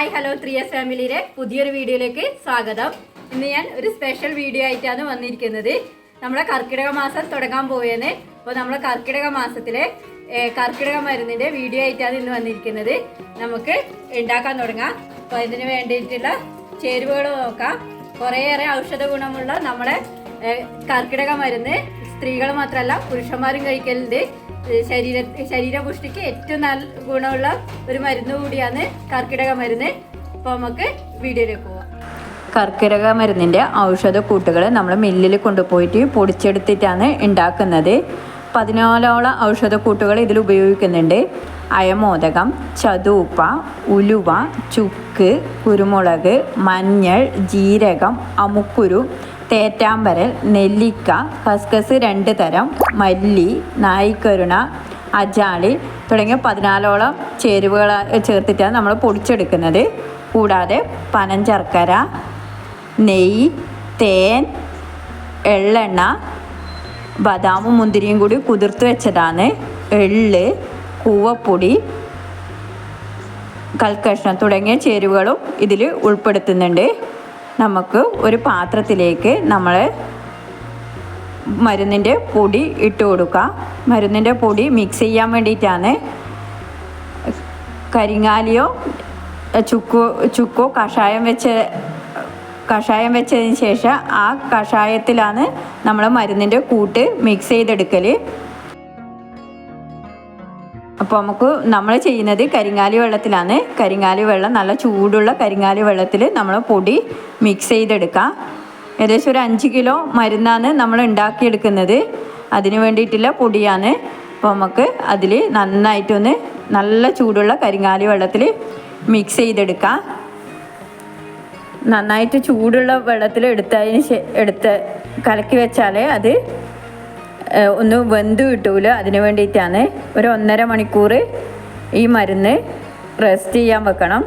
Hi hello three S ഫാമിലിയിലെ പുതിയൊരു വീഡിയോയിലേക്ക് സ്വാഗതം. ഇന്ന് ഞാൻ ഒരു സ്പെഷ്യൽ വീഡിയോ ആയിട്ടാണ് വന്നിരിക്കുന്നത്. നമ്മളെ കർക്കിടക മാസം തുടങ്ങാൻ പോവുകയാണ് അപ്പോൾ നമ്മളെ കർക്കിടക മാസത്തിലെ കർക്കിടക മരുന്നിന്റെ വീഡിയോ ആയിട്ടാണ് ഇന്ന് വന്നിരിക്കുന്നത്. നമുക്ക് ഉണ്ടാക്കാൻ തുടങ്ങാം. അപ്പോൾ ഇതിന് വേണ്ടിയിട്ടുള്ള ചേരുവകൾ നോക്കാം. കുറേയേറെ ഔഷധ ഗുണമുള്ള നമ്മുടെ കർക്കിടക മരുന്ന് സ്ത്രീകൾ മാത്രമല്ല പുരുഷന്മാരും കഴിക്കലുണ്ട്. ശരീര ശരീരപുഷ്ടിക്ക് ഏറ്റവും നല്ല ഗുണമുള്ള ഒരു മരുന്ന് കൂടിയാണ് കർക്കിടക മരുന്ന്. അപ്പോൾ നമുക്ക് വീഡിയോയിലേക്ക് പോവാം. കർക്കിടക മരുന്നിന്റെ ഔഷധ കൂട്ടുകൾ നമ്മൾ മില്ലിൽ കൊണ്ടുപോയിട്ട് പൊടിച്ചെടുത്തിട്ടാണ് ഉണ്ടാക്കുന്നത്. പതിനാലോളം ഔഷധ കൂട്ടുകൾ ഇതിൽ ഉപയോഗിക്കുന്നുണ്ട്. അയമോദകം ചതുപ്പ ഉലുവ ചുക്ക് കുരുമുളക് മഞ്ഞൾ ജീരകം അമുക്കുരു തേറ്റാമ്പരൽ നെല്ലിക്ക കസ്കസ് രണ്ട് തരം മല്ലി നായിക്കരുണ അജാളി തുടങ്ങിയ പതിനാലോളം ചേരുവകൾ ചേർത്തിട്ടാണ് നമ്മൾ പൊടിച്ചെടുക്കുന്നത്. കൂടാതെ പനഞ്ചർക്കര നെയ്യ് തേൻ എള്ളെണ്ണ ബദാമും മുന്തിരിയും കൂടി കുതിർത്ത് വെച്ചതാണ്. എള്ള് കൂവപ്പൊടി കൽക്കഷ്ണം തുടങ്ങിയ ചേരുവകളും ഇതിൽ ഉൾപ്പെടുത്തുന്നുണ്ട്. നമുക്ക് ഒരു പാത്രത്തിലേക്ക് നമ്മൾ മരുന്നിന്റെ പൊടി ഇട്ട് കൊടുക്കുക മരുന്നിന്റെ പൊടി മിക്സ് ചെയ്യാൻ വേണ്ടിയിട്ടാണ് കരിങ്ങാലിയോ ചുക്കോ ചുക്കോ കഷായം വെച്ച് കഷായം വെച്ചതിന് ശേഷം ആ കഷായത്തിലാണ് നമ്മൾ മരുന്നിന്റെ കൂട്ട് മിക്സ് ചെയ്തെടുക്കൽ അപ്പോൾ നമുക്ക് നമ്മൾ ചെയ്യുന്നത് കരിങ്ങാലി വെള്ളത്തിലാണ്. കരിങ്ങാലി വെള്ളം നല്ല ചൂടുള്ള കരിങ്ങാലി വെള്ളത്തിൽ നമ്മൾ പൊടി മിക്സ് ചെയ്തെടുക്കാം. ഏകദേശം ഒരു അഞ്ച് കിലോ മരുന്നാണ് നമ്മൾ ഉണ്ടാക്കിയെടുക്കുന്നത്. അതിന് വേണ്ടിയിട്ടുള്ള പൊടിയാണ്. അപ്പോൾ നമുക്ക് അതിൽ നന്നായിട്ടൊന്ന് നല്ല ചൂടുള്ള കരിങ്ങാലി വെള്ളത്തിൽ മിക്സ് ചെയ്തെടുക്കാം. നന്നായിട്ട് ചൂടുള്ള വെള്ളത്തിൽ എടുത്തതിന് എടുത്ത് കലക്കി വെച്ചാൽ അത് ഒന്ന് വെന്ത് കിട്ടൂല. അതിന് വേണ്ടിയിട്ടാണ് ഒരു ഒന്നര മണിക്കൂർ ഈ മരുന്ന് റെസ്റ്റ് ചെയ്യാൻ വെക്കണം.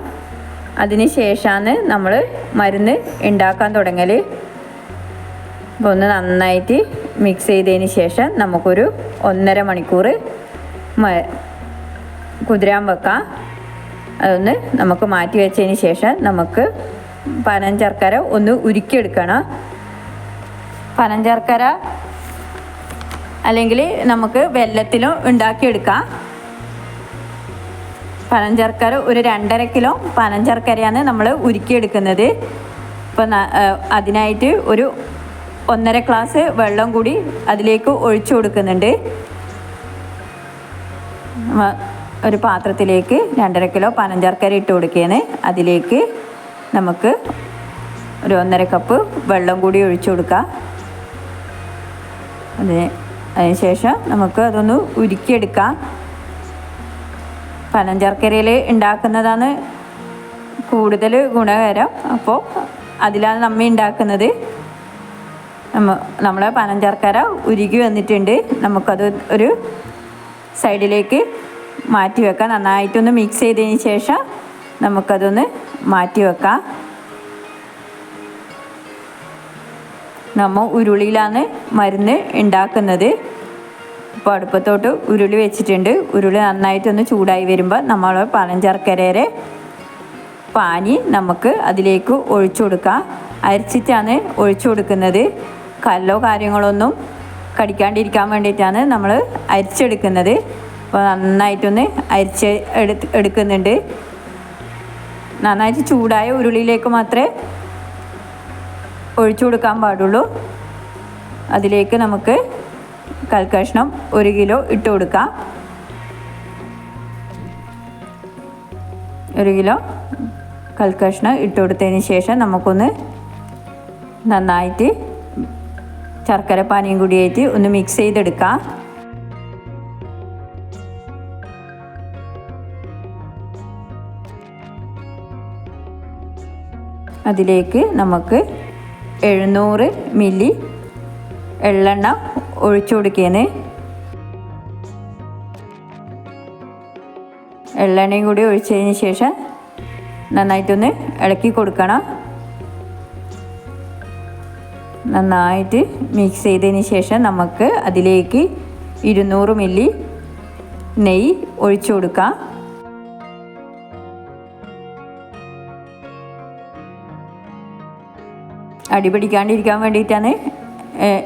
അതിന് ശേഷമാണ് നമ്മൾ മരുന്ന് ഉണ്ടാക്കാൻ തുടങ്ങൽ അപ്പോൾ ഒന്ന് നന്നായിട്ട് മിക്സ് ചെയ്തതിന് ശേഷം നമുക്കൊരു ഒന്നര മണിക്കൂർ കുതിരാൻ വെക്കാം. അതൊന്ന് നമുക്ക് മാറ്റി വെച്ചതിന് ശേഷം നമുക്ക് പനഞ്ചർക്കര ഒന്ന് ഉരുക്കിയെടുക്കണം. പനഞ്ചർക്കര അല്ലെങ്കിൽ നമുക്ക് വെല്ലത്തിലും ഉണ്ടാക്കിയെടുക്കാം. പനഞ്ചർക്കര ഒരു രണ്ടര കിലോ പനഞ്ചർക്കരയാണ് നമ്മൾ ഉരുക്കിയെടുക്കുന്നത്. ഇപ്പം അതിനായിട്ട് ഒരു ഒന്നര ഗ്ലാസ് വെള്ളം കൂടി അതിലേക്ക് ഒഴിച്ചു കൊടുക്കുന്നുണ്ട്. ഒരു പാത്രത്തിലേക്ക് രണ്ടര കിലോ പനഞ്ചർക്കര ഇട്ട് കൊടുക്കുകയാണ്. അതിലേക്ക് നമുക്ക് ഒരു ഒന്നര കപ്പ് വെള്ളം കൂടി ഒഴിച്ചു കൊടുക്കാം. അതിന് അതിനുശേഷം നമുക്ക് അതൊന്ന് ഉരുക്കിയെടുക്കാം. പനഞ്ചർക്കരയിൽ ഉണ്ടാക്കുന്നതാണ് കൂടുതൽ ഗുണകരം. അപ്പോൾ അതിലാണ് നമ്മ ഉണ്ടാക്കുന്നത്. നമ്മ നമ്മളെ പനഞ്ചർക്കര ഉരുകി വന്നിട്ടുണ്ട്. നമുക്കത് ഒരു സൈഡിലേക്ക് മാറ്റി വെക്കാം. നന്നായിട്ടൊന്ന് മിക്സ് ചെയ്തതിന് ശേഷം നമുക്കതൊന്ന് മാറ്റി വെക്കാം. നമ്മൾ ഉരുളിയിലാണ് മരുന്ന് ഉണ്ടാക്കുന്നത്. ഇപ്പോൾ അടുപ്പത്തോട്ട് ഉരുളി വെച്ചിട്ടുണ്ട്. ഉരുളി നന്നായിട്ടൊന്ന് ചൂടായി വരുമ്പോൾ നമ്മൾ പനഞ്ചർക്കരയുടെ പാനി നമുക്ക് അതിലേക്ക് ഒഴിച്ചു കൊടുക്കാം. അരിച്ചിട്ടാണ് ഒഴിച്ചു കൊടുക്കുന്നത്. കല്ലോ കാര്യങ്ങളൊന്നും കടിക്കാണ്ടിരിക്കാൻ വേണ്ടിയിട്ടാണ് നമ്മൾ അരിച്ചെടുക്കുന്നത്. അപ്പോൾ നന്നായിട്ടൊന്ന് അരിച്ച് എടുക്കുന്നുണ്ട്. നന്നായിട്ട് ചൂടായ ഉരുളിയിലേക്ക് മാത്രമേ ഒഴിച്ചു കൊടുക്കാൻ പാടുള്ളൂ. അതിലേക്ക് നമുക്ക് കൽക്കഷ്ണം ഒരു കിലോ ഇട്ട് കൊടുക്കാം. ഒരു കിലോ കൽക്കഷ്ണം ഇട്ട് കൊടുത്തതിന് ശേഷം നമുക്കൊന്ന് നന്നായിട്ട് ശർക്കര പാനിയും കൂടിയായിട്ട് ഒന്ന് മിക്സ് ചെയ്തെടുക്കാം. അതിലേക്ക് നമുക്ക് എഴുന്നൂറ് മില്ലി എള്ളെണ്ണ ഒഴിച്ചു കൊടുക്കുകയാണ് എള്ളെണ്ണയും കൂടി ഒഴിച്ചതിന് ശേഷം നന്നായിട്ടൊന്ന് ഇളക്കി കൊടുക്കണം. നന്നായിട്ട് മിക്സ് ചെയ്തതിന് ശേഷം നമുക്ക് അതിലേക്ക് ഇരുന്നൂറ് മില്ലി നെയ്യ് ഒഴിച്ചു കൊടുക്കാം. അടി പിടിക്കാണ്ടിരിക്കാൻ വേണ്ടിയിട്ടാണ്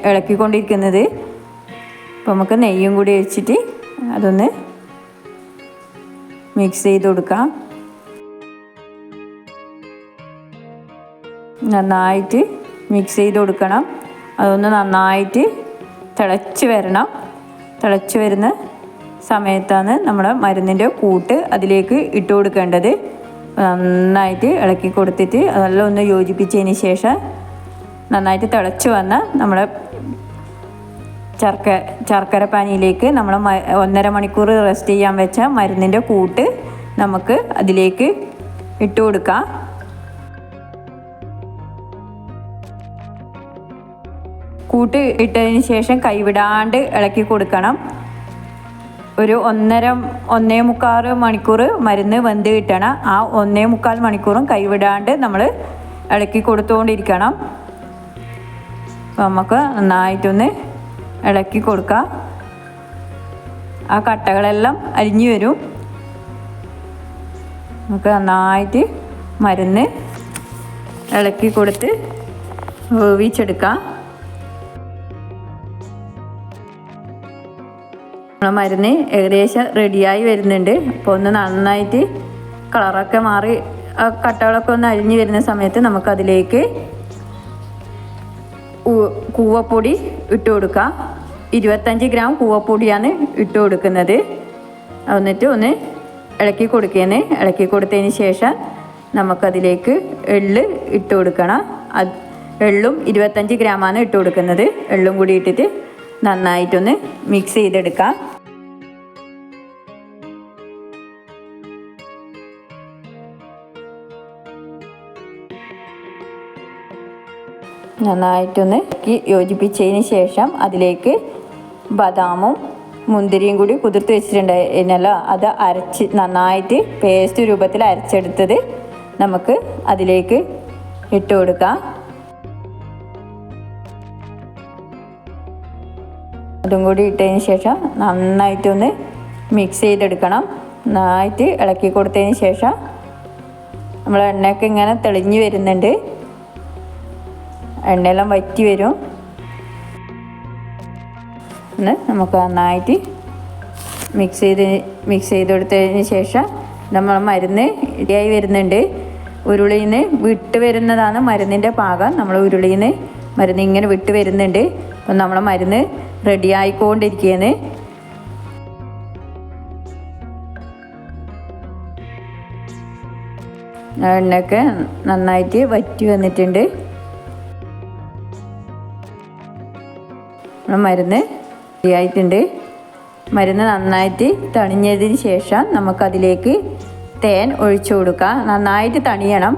ഇളക്കിക്കൊണ്ടിരിക്കുന്നത്. അപ്പോൾ നമുക്ക് നെയ്യും കൂടി ഒഴിച്ചിട്ട് അതൊന്ന് മിക്സ് ചെയ്ത് കൊടുക്കാം. നന്നായിട്ട് മിക്സ് ചെയ്ത് കൊടുക്കണം. അതൊന്ന് നന്നായിട്ട് തിളച്ച് വരണം. തിളച്ച് വരുന്ന സമയത്താണ് നമ്മുടെ മരുന്നിന്റെ കൂട്ട് അതിലേക്ക് ഇട്ട് കൊടുക്കേണ്ടത്. നന്നായിട്ട് ഇളക്കി കൊടുത്തിട്ട് അതെല്ലാം ഒന്ന് യോജിപ്പിച്ചതിന് ശേഷം നന്നായിട്ട് തിളച്ച് വന്ന് നമ്മൾ ചർക്ക ചർക്കര പാനിയിലേക്ക് നമ്മൾ ഒന്നര മണിക്കൂർ റെസ്റ്റ് ചെയ്യാൻ വെച്ച മരുന്നിന്റെ കൂട്ട് നമുക്ക് അതിലേക്ക് ഇട്ട് കൊടുക്കാം. കൂട്ട് ഇട്ടതിന് ശേഷം കൈവിടാണ്ട് ഇളക്കി കൊടുക്കണം. ഒരു ഒന്നര ഒന്നേ മുക്കാൽ മണിക്കൂർ മരുന്ന് വെന്ത് കിട്ടണം. ആ ഒന്നേ മുക്കാൽ മണിക്കൂറും കൈവിടാണ്ട് നമ്മൾ ഇളക്കി കൊടുത്തുകൊണ്ടിരിക്കണം അപ്പോൾ നമുക്ക് നന്നായിട്ടൊന്ന് ഇളക്കി കൊടുക്കാം. ആ കട്ടകളെല്ലാം അരിഞ്ഞു വരും. നമുക്ക് നന്നായിട്ട് മരുന്ന് ഇളക്കി കൊടുത്ത് വേവിച്ചെടുക്കാം. നമ്മളെ മരുന്ന് ഏകദേശം റെഡിയായി വരുന്നുണ്ട്. അപ്പോൾ ഒന്ന് നന്നായിട്ട് കളറൊക്കെ മാറി ആ കട്ടകളൊക്കെ ഒന്ന് അരിഞ്ഞു വരുന്ന സമയത്ത് നമുക്കതിലേക്ക് കൂവപ്പൊടി ഇട്ട് കൊടുക്കാം. ഇരുപത്തഞ്ച് ഗ്രാം കൂവപ്പൊടിയാണ് ഇട്ട് കൊടുക്കുന്നത്. എന്നിട്ട് ഒന്ന് ഇളക്കി കൊടുക്കുന്നത് ഇളക്കി കൊടുത്തതിന് ശേഷം നമുക്കതിലേക്ക് എള്ള് ഇട്ട് കൊടുക്കണം. അത് എള്ളും ഇരുപത്തഞ്ച് ഗ്രാമാണ് ഇട്ട് കൊടുക്കുന്നത്. എള്ളും കൂടി ഇട്ടിട്ട് നന്നായിട്ടൊന്ന് മിക്സ് ചെയ്തെടുക്കാം. നന്നായിട്ടൊന്ന് യോജിപ്പിച്ചതിന് ശേഷം അതിലേക്ക് ബദാമും മുന്തിരിയും കൂടി കുതിർത്ത് വെച്ചിട്ടുണ്ടായിരുന്നല്ലോ അത് അരച്ച് നന്നായിട്ട് പേസ്റ്റ് രൂപത്തിൽ അരച്ചെടുത്തത് നമുക്ക് അതിലേക്ക് ഇട്ട് കൊടുക്കാം. അതും കൂടി ഇട്ടതിന് ശേഷം നന്നായിട്ടൊന്ന് മിക്സ് ചെയ്തെടുക്കണം. നന്നായിട്ട് ഇളക്കി കൊടുത്തതിന് ശേഷം നമ്മൾ എണ്ണയൊക്കെ ഇങ്ങനെ തെളിഞ്ഞു വരുന്നുണ്ട്. എണ്ണയെല്ലാം വറ്റി വരും. ഒന്ന് നമുക്ക് നന്നായിട്ട് മിക്സ് ചെയ്ത് മിക്സ് ചെയ്ത് കൊടുത്തതിന് ശേഷം നമ്മൾ മരുന്ന് ഇടിയായി വരുന്നുണ്ട്. ഉരുളിയിൽ നിന്ന് വിട്ട് വരുന്നതാണ് മരുന്നിന്റെ പാകം. നമ്മൾ ഉരുളിയിൽ നിന്ന് മരുന്ന് ഇങ്ങനെ വിട്ട് വരുന്നുണ്ട്. അപ്പം നമ്മളെ മരുന്ന് റെഡി ആയിക്കൊണ്ടിരിക്കുകയാണ് എണ്ണയൊക്കെ നന്നായിട്ട് വറ്റി വന്നിട്ടുണ്ട്. നമ്മുടെ മരുന്ന് റെഡിയായിട്ടുണ്ട്. മരുന്ന് നന്നായിട്ട് തണിഞ്ഞതിന് ശേഷം നമുക്കതിലേക്ക് തേൻ ഒഴിച്ചു കൊടുക്കാം. നന്നായിട്ട് തണിയണം.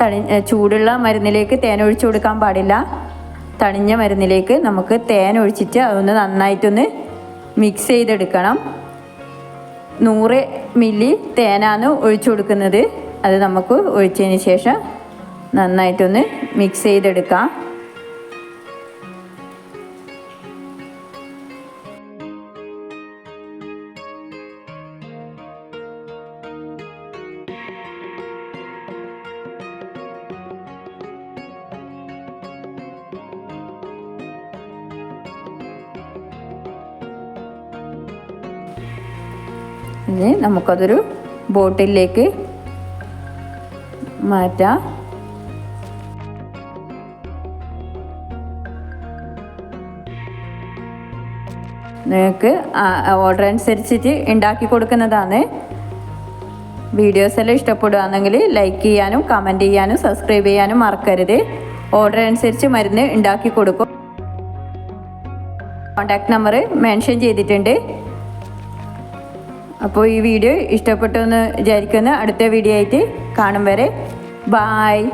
തണി ചൂടുള്ള മരുന്നിലേക്ക് തേൻ ഒഴിച്ചു കൊടുക്കാൻ പാടില്ല. തണിഞ്ഞ മരുന്നിലേക്ക് നമുക്ക് തേൻ ഒഴിച്ചിട്ട് അതൊന്ന് നന്നായിട്ടൊന്ന് മിക്സ് ചെയ്തെടുക്കണം. നൂറ് മില്ലി തേനാണ് ഒഴിച്ചു കൊടുക്കുന്നത്. അത് നമുക്ക് ഒഴിച്ചതിന് ശേഷം നന്നായിട്ടൊന്ന് മിക്സ് ചെയ്തെടുക്കാം. ഇനി നമുക്കതൊരു ബോട്ടിലേക്ക് മാറ്റാം. നിങ്ങൾക്ക് ഓർഡർ അനുസരിച്ചിട്ട് ഉണ്ടാക്കി കൊടുക്കുന്നതാണ്. വീഡിയോസ് എല്ലാം ഇഷ്ടപ്പെടുകയാണെങ്കിൽ ലൈക്ക് ചെയ്യാനും കമന്റ് ചെയ്യാനും സബ്സ്ക്രൈബ് ചെയ്യാനും മറക്കരുത്. ഓർഡർ അനുസരിച്ച് മരുന്ന് ഉണ്ടാക്കി കൊടുക്കും. കോണ്ടാക്ട് നമ്പർ മെൻഷൻ ചെയ്തിട്ടുണ്ട്. അപ്പോൾ ഈ വീഡിയോ ഇഷ്ടപ്പെട്ടു എന്ന് വിചാരിക്കുന്നു. അടുത്ത വീഡിയോ ആയിട്ട് കാണും വരെ. ബായ്